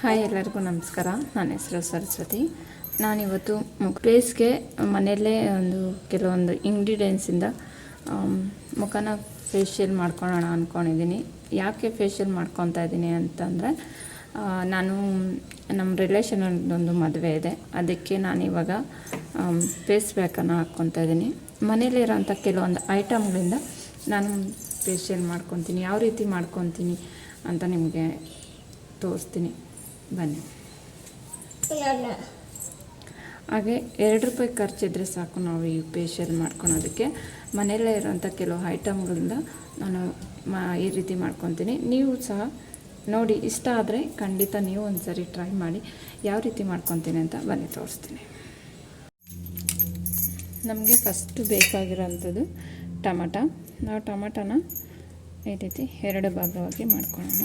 Hi, ಎಲ್ಲರಿಗೂ ನಮಸ್ಕಾರ. ನನ್ನ ಹೆಸರು ಸರಸ್ವತಿ. ನಾನಿವತ್ತು ಫೇಸ್ಗೆ ಮನೆಯಲ್ಲೇ ಒಂದು ಕೆಲವೊಂದು ಇಂಗ್ರೀಡಿಯೆಂಟ್ಸಿಂದ ಮುಖನ ಫೇಶಿಯಲ್ ಮಾಡ್ಕೊಳ್ಳೋಣ ಅಂದ್ಕೊಂಡಿದ್ದೀನಿ ಯಾಕೆ ಫೇಶಿಯಲ್ ಮಾಡ್ಕೊತಾ ಇದ್ದೀನಿ ಅಂತಂದರೆ ನಾನು ನಮ್ಮ ರಿಲೇಷನ್ ಒಂದು ಮದುವೆ ಇದೆ. ಅದಕ್ಕೆ ನಾನಿವಾಗ ಫೇಸ್ ಪ್ಯಾಕನ್ನು ಹಾಕ್ಕೊತಾ ಇದ್ದೀನಿ. ಮನೇಲಿರೋಂಥ ಕೆಲವೊಂದು ಐಟಮ್ಗಳಿಂದ ನಾನು ಫೇಶಿಯಲ್ ಮಾಡ್ಕೊತೀನಿ ಯಾವ ರೀತಿ ಮಾಡ್ಕೊತೀನಿ ಅಂತ ನಿಮಗೆ ತೋರಿಸ್ತೀನಿ. ಬನ್ನಿ. ಹಾಗೆ ಎರಡು ರೂಪಾಯಿ ಖರ್ಚಿದ್ರೆ ಸಾಕು ನಾವು ಈ ಫೇಶಿಯಲ್ ಮಾಡ್ಕೊಳೋದಕ್ಕೆ. ಮನೆಯಲ್ಲೇ ಇರೋಂಥ ಕೆಲವು ಐಟಮ್ಗಳಿಂದ ನಾನು ಮಾ ಈ ರೀತಿ ಮಾಡ್ಕೊತೀನಿ. ನೀವು ಸಹ ನೋಡಿ ಇಷ್ಟ ಆದರೆ ಖಂಡಿತ ನೀವು ಒಂದು ಸರಿ ಟ್ರೈ ಮಾಡಿ ಯಾವ ರೀತಿ ಮಾಡ್ಕೊತೀನಿ ಅಂತ ಬನ್ನಿ ತೋರಿಸ್ತೀನಿ. ನಮಗೆ ಫಸ್ಟು ಬೇಕಾಗಿರೋಂಥದ್ದು ಟಮಟ. ನಾವು ಟಮಟನ ಈ ರೀತಿ ಎರಡು ಭಾಗವಾಗಿ ಮಾಡ್ಕೊಳ್ಳೋಣ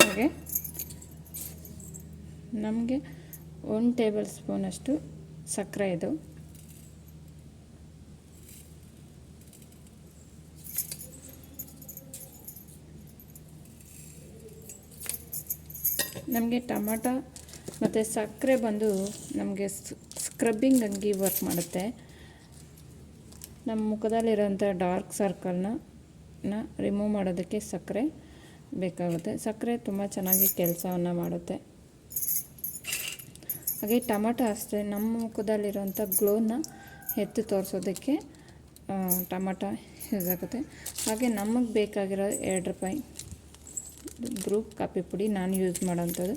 ಹಾಗೆ ನಮಗೆ ಒಂದು ಟೇಬಲ್ ಸ್ಪೂನಷ್ಟು ಸಕ್ಕರೆ ಇದು. ನಮಗೆ ಟಮಾಟ ಮತ್ತು ಸಕ್ಕರೆ ಬಂದು ನಮಗೆ ಸ್ಕ್ರಬ್ಬಿಂಗ್ ಅಂಗಿ ವರ್ಕ್ ಮಾಡುತ್ತೆ. ನಮ್ಮ ಮುಖದಲ್ಲಿರೋಂಥ ಡಾರ್ಕ್ ಸರ್ಕಲ್ನ ರಿಮೂವ್ ಮಾಡೋದಕ್ಕೆ ಸಕ್ಕರೆ ಬೇಕಾಗುತ್ತೆ. ಸಕ್ಕರೆ ತುಂಬ ಚೆನ್ನಾಗಿ ಕೆಲಸವನ್ನು ಮಾಡುತ್ತೆ. ಹಾಗೆ ಟೊಮಾಟೊ ಅಷ್ಟೇ ನಮ್ಮ ಮುಖದಲ್ಲಿರೋಂಥ ಗ್ಲೋನ ಎತ್ತು ತೋರಿಸೋದಕ್ಕೆ ಟೊಮಾಟೊ ಯೂಸ್ ಆಗುತ್ತೆ ಹಾಗೆ ನಮಗೆ ಬೇಕಾಗಿರೋ ಎರಡು ರೂಪಾಯಿ ಗ್ರೂಪ್ ಕಾಫಿ ಪುಡಿ ನಾನು ಯೂಸ್ ಮಾಡೋಂಥದ್ದು.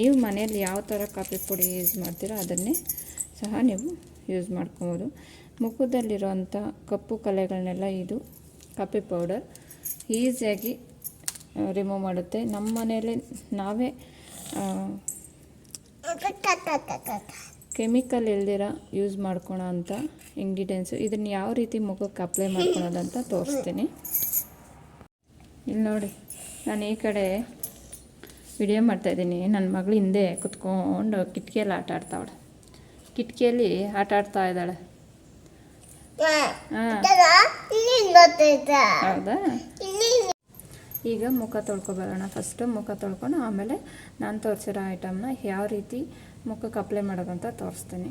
ನೀವು ಮನೆಯಲ್ಲಿ ಯಾವ ಥರ ಕಾಫಿ ಪುಡಿ ಯೂಸ್ ಮಾಡ್ತೀರೋ ಅದನ್ನೇ ಸಹ ನೀವು ಯೂಸ್ ಮಾಡ್ಕೊಬೋದು. ಮುಖದಲ್ಲಿರುವಂಥ ಕಪ್ಪು ಕಲೆಗಳನ್ನೆಲ್ಲ ಇದು ಕಾಫಿ ಪೌಡರ್ ಈಸಿಯಾಗಿ ರಿಮೂವ್ ಮಾಡುತ್ತೆ. ನಮ್ಮ ಮನೆಯಲ್ಲಿ ನಾವೇ ಕೆಮಿಕಲ್ ಇಲ್ದಿರ ಯೂಸ್ ಮಾಡ್ಕೊಳೋ ಅಂತ ಇಂಗ್ರೀಡಿಯೆಂಟ್ಸು ಇದನ್ನು ಯಾವ ರೀತಿ ಮುಖಕ್ಕೆ ಅಪ್ಲೈ ಮಾಡ್ಕೊಳೋದಂತ ತೋರಿಸ್ತೀನಿ. ಇಲ್ಲಿ ನೋಡಿ, ನಾನು ಈ ಕಡೆ ವಿಡಿಯೋ ಮಾಡ್ತಾಯಿದ್ದೀನಿ ನನ್ನ ಮಗಳು ಹಿಂದೆ ಕುತ್ಕೊಂಡು ಕಿಟಕಿಯಲ್ಲಿ ಆಟ ಆಡ್ತಾವಳೆ. ಕಿಟಕಿಯಲ್ಲಿ ಆಟ ಆಡ್ತಾ ಇದ್ದಾಳೆ. ಹಾಂ. ಹೌದಾ? ಈಗ ಮುಖ ತೊಳ್ಕೊಬರೋಣ ಫಸ್ಟು ಮುಖ ತೊಳ್ಕೊಂಡು ಆಮೇಲೆ ನಾನು ತೋರಿಸಿರೋ ಐಟಮ್ನ ಯಾವ ರೀತಿ ಮುಖಕ್ಕೆ ಅಪ್ಲೈ ಮಾಡೋದಂತ ತೋರಿಸ್ತೀನಿ.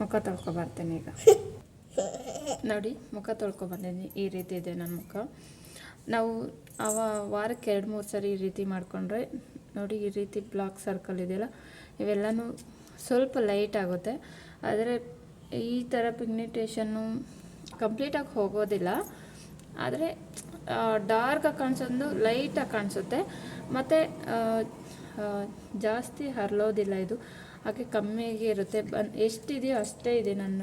ಮುಖ ತೊಳ್ಕೊಬರ್ತೀನಿ ಈಗ. ನೋಡಿ ಮುಖ ತೊಳ್ಕೊಬರ್ತೀನಿ ಈ ರೀತಿ ಇದೆ ನನ್ನ ಮುಖ. ನಾವು ಅವ ವಾರಕ್ಕೆ ಎರಡು ಮೂರು ಸರಿ ಈ ರೀತಿ ಮಾಡಿಕೊಂಡ್ರೆ ನೋಡಿ ಈ ರೀತಿ ಬ್ಲಾಕ್ ಸರ್ಕಲ್ ಇದೆಯಲ್ಲ ಇವೆಲ್ಲನೂ ಸ್ವಲ್ಪ ಲೈಟ್ ಆಗುತ್ತೆ. ಆದರೆ ಈ ಥರ ಪಿಗ್ನಿಟೇಷನ್ನು ಕಂಪ್ಲೀಟಾಗಿ ಹೋಗೋದಿಲ್ಲ. ಆದರೆ ಡಾರ್ಕಾಗಿ ಕಾಣಿಸೋದು ಲೈಟಾಗಿ ಕಾಣಿಸುತ್ತೆ. ಮತ್ತು ಜಾಸ್ತಿ ಹರಲೋದಿಲ್ಲ ಇದು. ಹಾಗೆ ಕಮ್ಮಿಗೆ ಇರುತ್ತೆ. ಬನ್, ಎಷ್ಟಿದೆಯೋ ಅಷ್ಟೇ ಇದೆ ನನ್ನ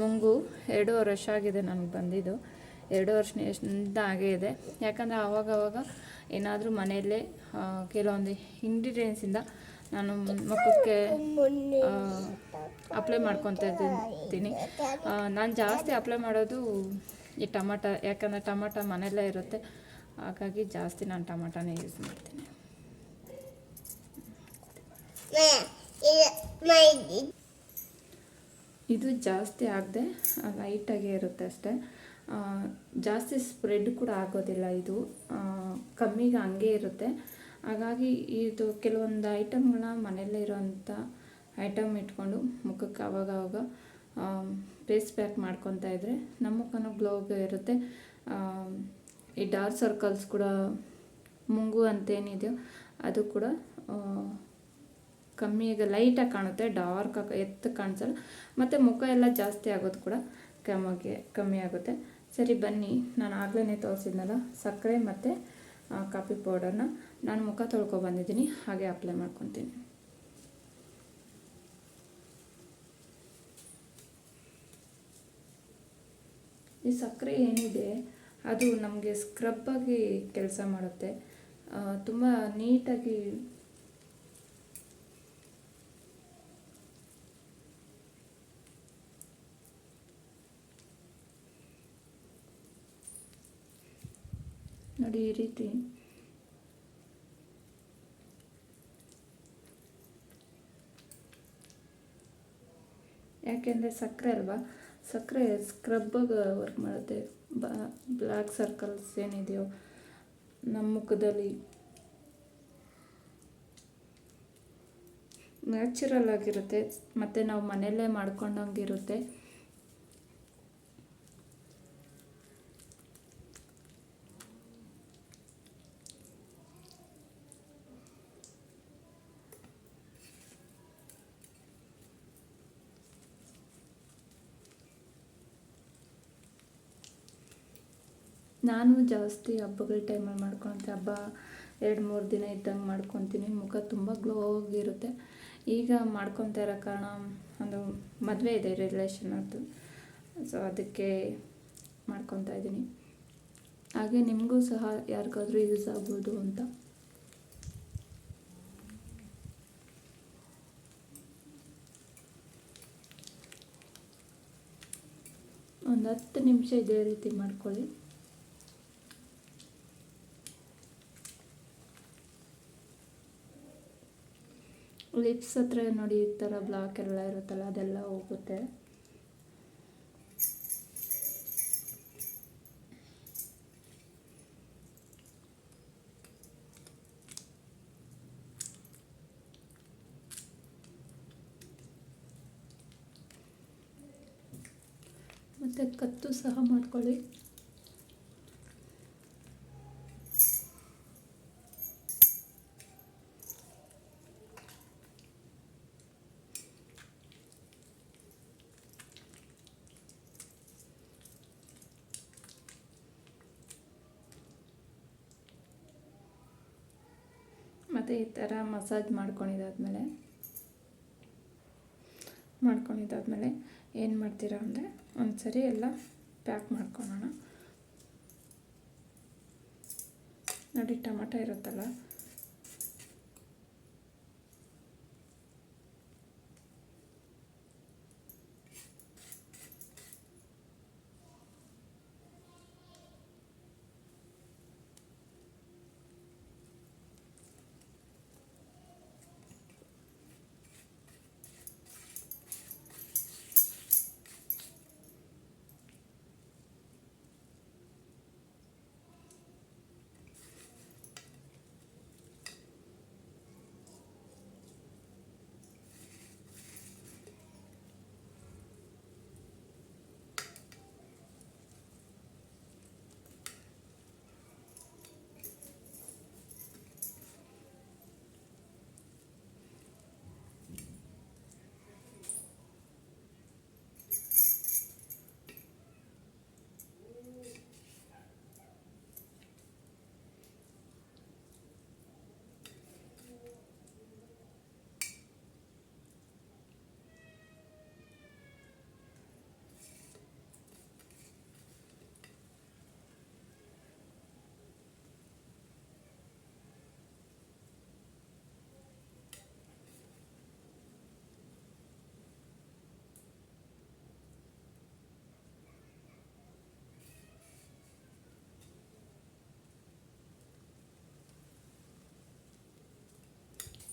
ಮುಂಗು. ಎರಡೂವರೆ ವರ್ಷ ಆಗಿದೆ ನನಗೆ ಬಂದಿದ್ದು. ಎರಡು ಎಷ್ಟಿಂದ ಆಗೇ ಇದೆ. ಯಾಕಂದರೆ ಆವಾಗವಾಗ ಏನಾದರೂ ಮನೆಯಲ್ಲೇ ಕೆಲವೊಂದು ಇಂಗ್ರೀಡಿಯೆಂಟ್ಸಿಂದ ನಾನು ಮುಖಕ್ಕೆ ಅಪ್ಲೈ ಮಾಡ್ಕೊತಾ ಇದ್ದೀನಿ. ನಾನು ಜಾಸ್ತಿ ಅಪ್ಲೈ ಮಾಡೋದು ಈ ಟಮಾಟ ಯಾಕಂದರೆ ಟಮಾಟ ಮನೆಯಲ್ಲೇ ಇರುತ್ತೆ. ಹಾಗಾಗಿ ಜಾಸ್ತಿ ನಾನು ಟಮಾಟನೇ ಯೂಸ್ ಮಾಡ್ತೀನಿ. ಇದು ಜಾಸ್ತಿ ಆಗದೆ ಲೈಟಾಗೇ ಇರುತ್ತೆ ಅಷ್ಟೇ. ಜಾಸ್ತಿ ಸ್ಪ್ರೆಡ್ ಕೂಡ ಆಗೋದಿಲ್ಲ ಇದು. ಕಮ್ಮಿಗೆ ಹಂಗೆ ಇರುತ್ತೆ. ಹಾಗಾಗಿ ಇದು ಕೆಲವೊಂದು ಐಟಮ್ಗಳನ್ನ ಮನೆಯಲ್ಲೇ ಇರೋವಂಥ ಐಟಮ್ ಇಟ್ಕೊಂಡು ಮುಖಕ್ಕೆ ಅವಾಗವಾಗ ಅವಾಗ ಫೇಸ್ ಪ್ಯಾಕ್ ಮಾಡ್ಕೊತಾ ಇದ್ದರೆ ನಮ್ಮ ಮುಖನೂ ಗ್ಲೋಗೆ ಇರುತ್ತೆ. ಈ ಡಾರ್ಕ್ ಸರ್ಕಲ್ಸ್ ಕೂಡ ಮುಂಗು ಅಂತೇನಿದೆಯೋ ಅದು ಕೂಡ ಆ, ಕಮ್ಮಿ ಈಗ ಲೈಟಾಗಿ ಕಾಣುತ್ತೆ ಡಾರ್ಕ್ ಎತ್ತು ಕಾಣಿಸಲ್ಲ. ಮತ್ತು ಮುಖ ಎಲ್ಲ ಜಾಸ್ತಿ ಆಗೋದು ಕೂಡ ಕಮ್ಮಿಗೆ ಕಮ್ಮಿ ಆಗುತ್ತೆ. ಸರಿ ಬನ್ನಿ ನಾನು ಆಗಲೇ ತೋರಿಸಿದ್ನಲ್ಲ ಸಕ್ಕರೆ ಮತ್ತು ಕಾಫಿ ಪೌಡರ್ನ ನಾನು ಮುಖ ತೊಳ್ಕೊ ಬಂದಿದ್ದೀನಿ, ಹಾಗೆ ಅಪ್ಲೈ ಮಾಡ್ಕೊತೀನಿ. ಈ ಸಕ್ಕರೆ ಏನಿದೆ, ಅದು ನಮಗೆ ಸ್ಕ್ರಬ್ಬಾಗಿ ಕೆಲಸ ಮಾಡುತ್ತೆ. ತುಂಬ ನೀಟಾಗಿ ನೋಡಿ ಈ ರೀತಿ. ಯಾಕೆಂದರೆ ಸಕ್ಕರೆ ಅಲ್ವಾ? ಸಕ್ಕರೆ ಸ್ಕ್ರಬ್ಬಾಗಿ ವರ್ಕ್ ಮಾಡುತ್ತೆ. ಬ್ಲ್ಯಾಕ್ ಸರ್ಕಲ್ಸ್ ಏನಿದೆಯೋ ನಮ್ಮ ಮುಖದಲ್ಲಿ. ನ್ಯಾಚುರಲ್ ಆಗಿರುತ್ತೆ. ಮತ್ತು ನಾವು ಮನೆಯಲ್ಲೇ ಮಾಡ್ಕೊಂಡಂಗಿರುತ್ತೆ ನಾನು ಜಾಸ್ತಿ ಹಬ್ಬಗಳ ಟೈಮಲ್ಲಿ ಮಾಡ್ಕೊಳ್ತೀನಿ ಹಬ್ಬ ಎರಡು, ಮೂರು ದಿನ ಇದ್ದಂಗೆ ಮಾಡ್ಕೊತೀನಿ. ಮುಖ ತುಂಬ ಗ್ಲೋ ಆಗಿರುತ್ತೆ ಈಗ ಮಾಡ್ಕೊತಾ ಇರೋ ಕಾರಣ ಒಂದು ಮದುವೆ ಇದೆ ರಿಲೇಷನ್ ಅದು ಸೊ ಅದಕ್ಕೆ ಮಾಡ್ಕೊತಾ ಇದ್ದೀನಿ. ಹಾಗೆ ನಿಮಗೂ ಸಹ ಯಾರಿಗಾದರೂ ಯೂಸ್ ಆಗ್ಬೋದು ಅಂತ. ಒಂದು ಹತ್ತು ನಿಮಿಷ ಇದೇ ರೀತಿ ಮಾಡ್ಕೊಳ್ಳಿ. ಲಿಪ್ಸ್ ಹತ್ರ ನೋಡಿ ಈ ಥರ ಬ್ಲಾಕ್ ಎಲ್ಲ ಇರುತ್ತಲ್ಲ ಅದೆಲ್ಲ ಹೋಗುತ್ತೆ. ಮತ್ತು ಕತ್ತು ಸಹ ಮಾಡ್ಕೊಳ್ಳಿ. ಮತ್ತು ಈ ಥರ ಮಸಾಜ್ ಮಾಡ್ಕೊಂಡಿದ್ದಾದ್ಮೇಲೆ ಮಾಡ್ಕೊಂಡಿದ್ದಾದ್ಮೇಲೆ ಏನು ಮಾಡ್ತೀರಾ ಅಂದರೆ ಒಂದು ಸರಿ ಎಲ್ಲ ಪ್ಯಾಕ್ ಮಾಡ್ಕೊಳ್ಳೋಣ ನೋಡಿ ಟೊಮಟೊ ಇರುತ್ತಲ್ಲ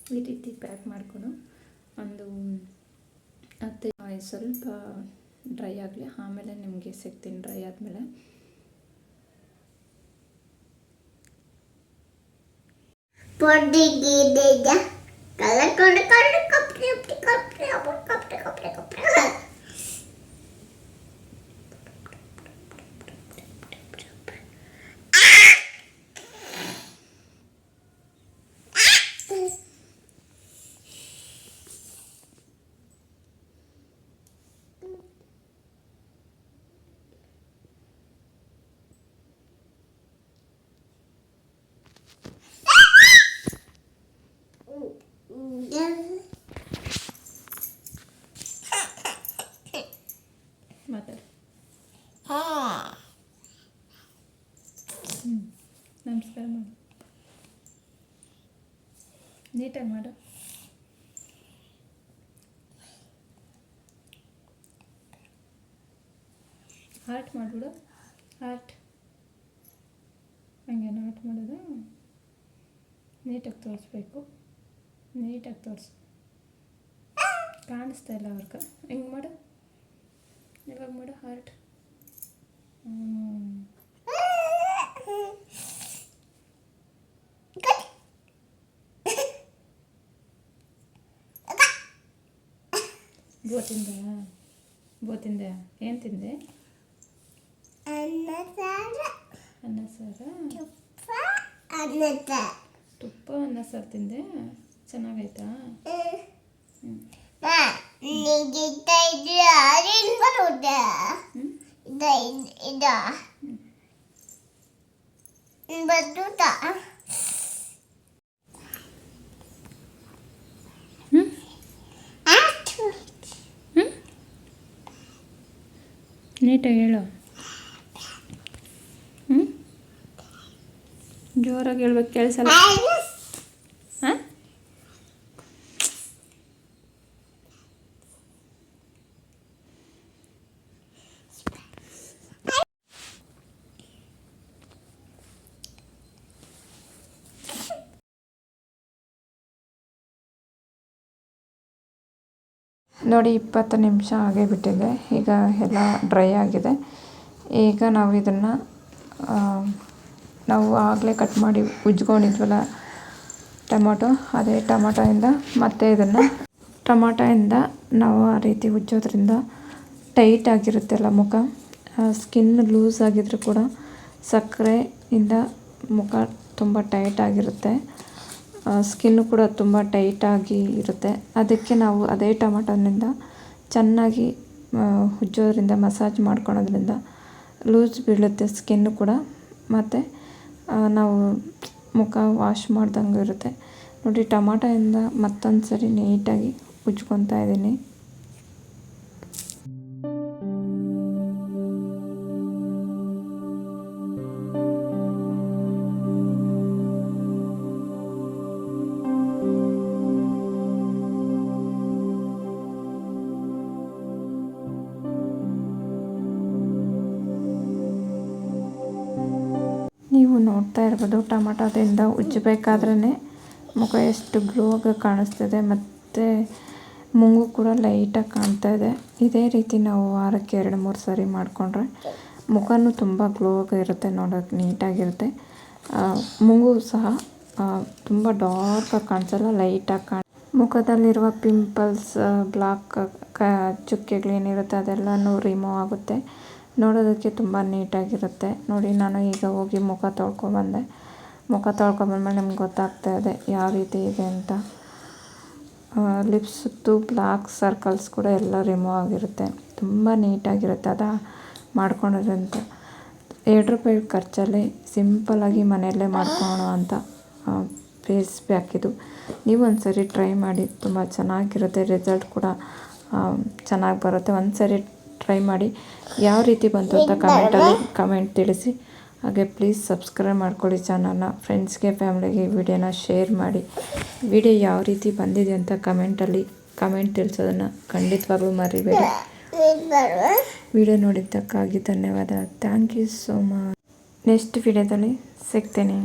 ಈ ರೀತಿ ಪ್ಯಾಕ್ ಮಾಡ್ಕೊಂಡು ಒಂದು ಹತ್ತು ಸ್ವಲ್ಪ ಡ್ರೈ ಆಗಲಿ ಆಮೇಲೆ ನಿಮಗೆ ಸಿಗ್ತೀನಿ ಡ್ರೈ ಆದಮೇಲೆ ಕಲರ್ ಕಪ್ರಿ ಕಪ್ರಿ ಕಪ್ರಿ ಕಪ್ರಿ ರಿಟರ್ನ್ ಮಾಡು ಹಾರ್ಟ್ ಮಾಡಿಬಿಡು ಹಾರ್ಟ್ ಹಂಗೇನು ಹಾರ್ಟ್ ಮಾಡೋದು ನೀಟಾಗಿ ತೋರಿಸ್ಬೇಕು ನೀಟಾಗಿ ತೋರಿಸು ಕಾಣಿಸ್ತಾ ಇಲ್ಲ ಅವ್ರಿಗೆ ಹೆಂಗೆ ಮಾಡು ಇವಾಗ ಮಾಡು ಹಾರ್ಟ್ ಹ್ಞೂ ಬೋ ತಿಂದೆ ಬೋ ತಿಂದೆ ಏನು ತಿಂದೆ? ಅನ್ನ ಸಾರ. ಅನ್ನ ಸಾರ? ತುಪ್ಪ ಅನ್ನ ಸಾರ. ತುಪ್ಪ ಅನ್ನ ಸಾರು ತಿಂದೆ? ಚೆನ್ನಾಗೈತಾ ಬರುತ್ತ ಹ್ಞೂ ಹ್ಞೂ ನೀಟಾಗಿ ಹೇಳು. ಹ್ಞೂ ಜೋರಾಗಿ ಹೇಳ್ಬೇಕು ಕೇಳಿಸಲ್ಲ ನೋಡಿ, ಇಪ್ಪತ್ತು ನಿಮಿಷ ಆಗೇ ಬಿಟ್ಟಿದೆ. ಈಗ ಎಲ್ಲ ಡ್ರೈ ಆಗಿದೆ. ಈಗ ನಾವು ಇದನ್ನು ನಾವು ಆಗಲೇ ಕಟ್ ಮಾಡಿ ಉಜ್ಕೊಂಡಿದ್ವಲ್ಲ ಟೊಮೊಟೊ, ಅದೇ ಟೊಮೊಟೊಯಿಂದ ಮತ್ತೆ ಇದನ್ನು ಟೊಮೊಟೊಯಿಂದ ನಾವು ಆ ರೀತಿ ಉಜ್ಜೋದ್ರಿಂದ ಟೈಟ್ ಆಗಿರುತ್ತಲ್ಲ ಮುಖ. ಸ್ಕಿನ್ ಲೂಸ್ ಆಗಿದ್ರೂ ಕೂಡ ಸಕ್ಕರೆಯಿಂದ ಮುಖ ತುಂಬ ಟೈಟ್ ಆಗಿರುತ್ತೆ. ಸ್ಕಿನ್ನು ಕೂಡ ತುಂಬ ಟೈಟಾಗಿ ಇರುತ್ತೆ. ಅದಕ್ಕೆ ನಾವು ಅದೇ ಟೊಮಟೊನಿಂದ ಚೆನ್ನಾಗಿ ಉಜ್ಜೋದ್ರಿಂದ ಮಸಾಜ್ ಮಾಡ್ಕೊಳೋದ್ರಿಂದ ಲೂಸ್ ಬೀಳುತ್ತೆ ಸ್ಕಿನ್ನು ಕೂಡ. ಮತ್ತು ನಾವು ಮುಖ ವಾಶ್ ಮಾಡ್ದಂಗೆ ಇರುತ್ತೆ. ನೋಡಿ, ಟೊಮಾಟೊಯಿಂದ ಮತ್ತೊಂದು ಸರಿ ನೀಟಾಗಿ ಉಜ್ಕೊತಾ ಇದ್ದೀನಿ. ಟೊಮಟೊದಿಂದ ಉಜ್ಜಬೇಕಾದ್ರೆ ಮುಖ ಎಷ್ಟು ಗ್ಲೋ ಆಗಿ ಕಾಣಿಸ್ತಿದೆ ಮತ್ತು ಮುಂಗು ಕೂಡ ಲೈಟಾಗಿ ಕಾಣ್ತಾ ಇದೆ ಇದೇ ರೀತಿ ನಾವು ವಾರಕ್ಕೆ ಎರಡು ಮೂರು ಸಾರಿ ಮಾಡಿಕೊಂಡ್ರೆ ಮುಖನೂ ತುಂಬ ಗ್ಲೋ ಆಗಿ ಇರುತ್ತೆ ನೋಡೋಕೆ ನೀಟಾಗಿರುತ್ತೆ ಮುಂಗು ಸಹ ತುಂಬ ಡಾರ್ಕಾಗಿ ಕಾಣಿಸಲ್ಲ ಲೈಟಾಗಿ ಕಾಣ ಮುಖದಲ್ಲಿರುವ ಪಿಂಪಲ್ಸ್ ಬ್ಲಾಕ್ ಕ ಚುಕ್ಕೆಗಳೇನಿರುತ್ತೆ ಅದೆಲ್ಲನೂ ರಿಮೂವ್ ಆಗುತ್ತೆ ನೋಡೋದಕ್ಕೆ ತುಂಬ ನೀಟಾಗಿರುತ್ತೆ ನೋಡಿ ನಾನು ಈಗ ಹೋಗಿ ಮುಖ ತೊಳ್ಕೊಬಂದೆ ಮುಖ ತೊಳ್ಕೊಂಬಂದ್ಮೇಲೆ ನಿಮ್ಗೆ ಗೊತ್ತಾಗ್ತಾ ಇದೆ ಯಾವ ರೀತಿ ಇದೆ ಅಂತ. ಲಿಪ್ಸ್ ಸುತ್ತು ಬ್ಲಾಕ್ ಸರ್ಕಲ್ಸ್ ಕೂಡ ಎಲ್ಲ ರಿಮೂವ್ ಆಗಿರುತ್ತೆ. ತುಂಬ ನೀಟಾಗಿರುತ್ತೆ ಅದು ಅಂತ ಎರಡು ರೂಪಾಯಿ ಖರ್ಚಲ್ಲಿ ಸಿಂಪಲ್ಲಾಗಿ ಮನೆಯಲ್ಲೇ ಮಾಡ್ಕೊಳೋ ಅಂತ ಫೇಸ್ ಪ್ಯಾಕ್ ಇದು. ನೀವು ಒಂದು ಸರಿ ಟ್ರೈ ಮಾಡಿ ತುಂಬ ಚೆನ್ನಾಗಿರುತ್ತೆ. ರಿಸಲ್ಟ್ ಕೂಡ ಚೆನ್ನಾಗಿ ಬರುತ್ತೆ. ಒಂದು ಸರಿ ಟ್ರೈ ಮಾಡಿ ಯಾವ ರೀತಿ ಬಂತು ಅಂತ ಕಮೆಂಟಲ್ಲಿ ಕಮೆಂಟ್ ತಿಳಿಸಿ. ಹಾಗೆ ಪ್ಲೀಸ್ ಸಬ್ಸ್ಕ್ರೈಬ್ ಮಾಡ್ಕೊಳ್ಳಿ ಚಾನಲ್ನ ಫ್ರೆಂಡ್ಸ್ಗೆ ಫ್ಯಾಮ್ಲಿಗೆ ಈ ವಿಡಿಯೋನ ಶೇರ್ ಮಾಡಿ. ವಿಡಿಯೋ ಯಾವ ರೀತಿ ಬಂದಿದೆ ಅಂತ ಕಮೆಂಟಲ್ಲಿ ಕಮೆಂಟ್ ತಿಳಿಸೋದನ್ನು ಖಂಡಿತವಾಗ್ಲೂ ಮರಿಬೇಡಿ. ವಿಡಿಯೋ ನೋಡಿದ್ದಕ್ಕಾಗಿ ಧನ್ಯವಾದ. Thank you so much next ವಿಡಿಯೋದಲ್ಲಿ ಸಿಗ್ತೇನೆ.